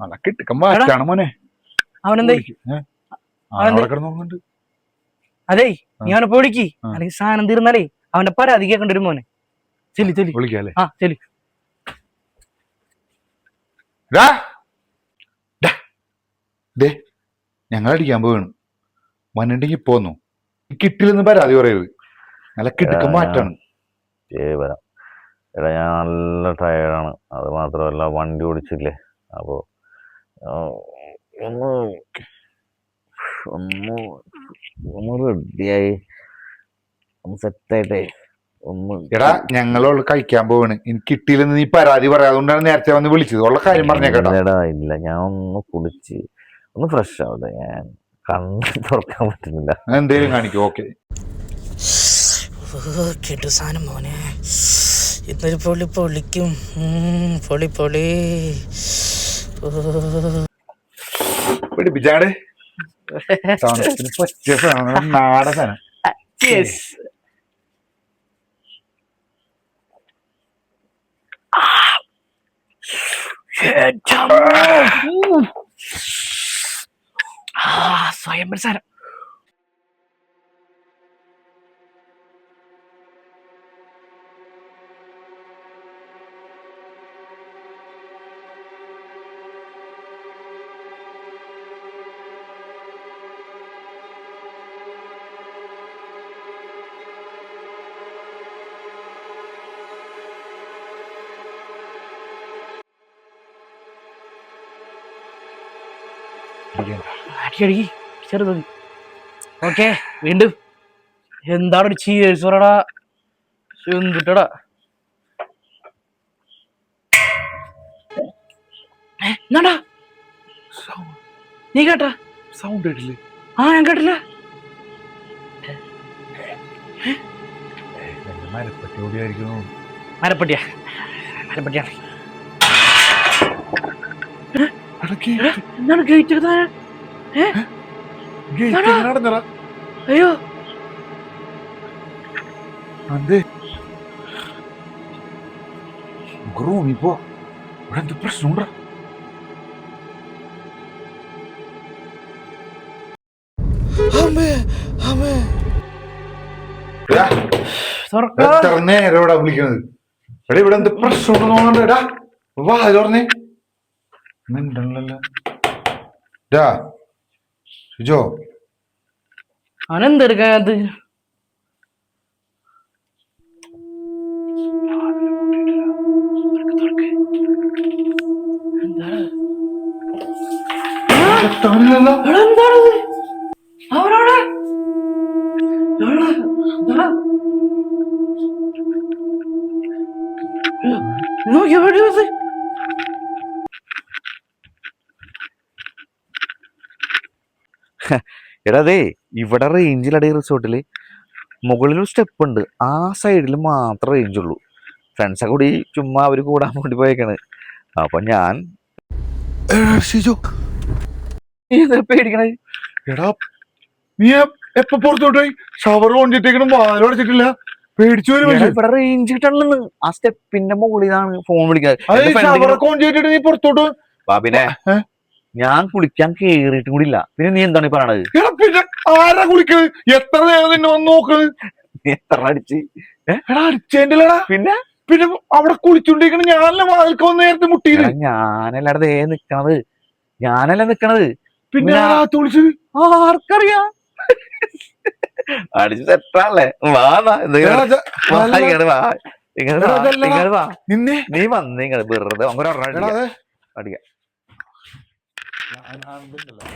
നല്ല കിട്ടുക്ക മാറ്റാണ് മോനെ. അവനെന്തേ? ഏ? ആ, അവനെന്തേ? അവിടെ കിടന്നുറങ്ങുന്നുണ്ട് അതേ നീ അവനെ പേടിക്ക് അല്ലെങ്കിൽ സാധനം തീർന്നാലേ അവന്റെ പരാതി കേൾക്കേണ്ടി വരും മോനെ. ചെല്ലി ചെല്ലി. വിളിക്കാല്ലേ ആ ചെല്ലി. ദേ ഞങ്ങൾ അടിക്കാൻ പോവാണ് വന്നിട്ടുണ്ടെങ്കിൽ പോന്നു. കിട്ടില്ലെന്ന് പരാതി പറയരുത്. നല്ല കിട്ടുക്ക മാറ്റാണ്. വരാം. എടാ ഞാൻ നല്ല ടയർഡാണ് അത് മാത്രമല്ല വണ്ടി ഓടിച്ചില്ലേ? അപ്പോൾ ഒന്ന് ഒന്ന് ഒന്ന് റെഡിയായി ഒന്ന് സെറ്റായിട്ടേ ഒന്ന് എടാ ഞങ്ങളോട് കഴിക്കാൻ പോവാണ്. എനിക്ക് കിട്ടിയില്ലെന്ന് നീ പരാതി പറയാം. അതുകൊണ്ടാണ് നേരത്തെ വന്ന് വിളിച്ചത്. ഉള്ള കാര്യം പറഞ്ഞേക്കട്ടാ ഇല്ലടാ ഇല്ല. ഞാൻ ഒന്ന് കുളിച്ച് ഒന്ന് ഫ്രഷ് ആവട്ടെ. ഞാൻ കണ്ണ് തുറക്കാൻ പറ്റുന്നില്ല. എന്തേലും കാണിക്കും. ഓക്കെ. കിട്ടു സാധനം മോനെ. ഇന്നൊരു പൊളി പൊളിക്കും. പൊളി പൊളി. പിടിപ്പിച്ചാട്. പ്രസാരം സാധനം. സാധനം. Cheers. ഏറ്റമ്മോ. ഉം. ആ സ്വയം സാരം അടിക്കടി ചെറുത് ഓക്കെ വീണ്ടും. എന്താണ് ഒരു ചീയേഴ്സ് പറടാ? എന്തിട്ടടാ എന്നാടാ നീ കേട്ടാ? സൗണ്ട് കേട്ടില്ലേ? ആ ഞാൻ കേട്ടില്ല. മരപ്പറ്റി ഓടിയായിരിക്കുന്നു മരപ്പട്ടിയാ. മരപ്പട്ടിയാണ്. എന്താണ് ഗേറ്റ് അയ്യോ. അതെ. റൂമിൽ പോ. ഇവിടെ എന്ത് പ്രശ്നമുണ്ടോ. എത്ര നേരം ഇവിടെ വിളിക്കുന്നത്? എടാ ഇവിടെ എന്ത് പ്രശ്നമുണ്ടെന്ന് തോന്നണ്ടേടാ വാ ഇത് മിണ്ടല്ലോ ഡാ ഷിജോ. അവനെന്തെടുക്കാൻ അത് എത്താനില്ലല്ലോ എന്താണത് അവരോട് നോക്കി എവിടെ എടാ അതെ ഇവിടെ റേഞ്ചിലടി റിസോർട്ടിൽ മുകളിലൊരു സ്റ്റെപ്പ് ഉണ്ട്. ആ സൈഡിൽ മാത്രമേ റേഞ്ച് ഉള്ളൂ. ഫ്രണ്ട്സൊക്കെ കൂടി ചുമ്മാ അവർ കൂടാൻ വേണ്ടി പോയേക്കാണ്. അപ്പൊ ഞാൻ ഷിജോ. നീ എന്താ പേടിക്കണത് എടാ നീ എ- എപ്പ പുറത്തോട്ട് പോയി? ഷവർ കൊണ്ടിട്ടേക്കണം വാലോടിച്ചിട്ടില്ല പേടിച്ചു വരും എടാ, മനുഷ്യൻ. ഇവിടെ റേഞ്ച് കിട്ടണെന്ന് ആ സ്റ്റെപ്പിന്റെ മുകളിലാണ് ഫോൺ വിളിക്കുന്നത്. നീ പുറത്തോട്ട്. ബാബിനെ? ഞാൻ കുളിക്കാൻ കേറിയിട്ടും കൂടി ഇല്ല പിന്നെ നീ എന്താണ് ഈ പറയണത്? എടാ പിന്നെ ആരാ കുളിക്കുന്നത് എത്ര നേരം നിന്നെ വന്ന് നോക്ക്? നീ എത്ര അടിച്ച്? എടാ അടിച്ചേണ്ടല്ലടാ പിന്നെ? പിന്നെ അവിടെ കുളിച്ചോണ്ടിരിക്കണ ഞാനല്ല വാതിൽക്ക് വന്ന് നേരത്തെ മുട്ടിയത് എടാ, ഞാനല്ലാടെ ദേ നിക്കണത്. ഞാനല്ല നിക്കണത്. പിന്നെ ഞാൻ- ആരാ വിളിച്ചത് ആർക്കറിയാം. അടിച്ച് തെറ്റാല്ലേ വാ വാ, എന്തെങ്കിലും ഇത് വാ, ഇങ്ങട് വാ ഇങ്ങട് വാ എടാ, അതല്ലടാ. ഇങ്ങട് വാ. നിന്നെ? നീ വന്ന് ഇങ്ങട് വെറുതെ അങ്ങനെ എടാ. അടിക്കാം. ഞാൻ- ഞാൻ ഉണ്ടല്ലോ.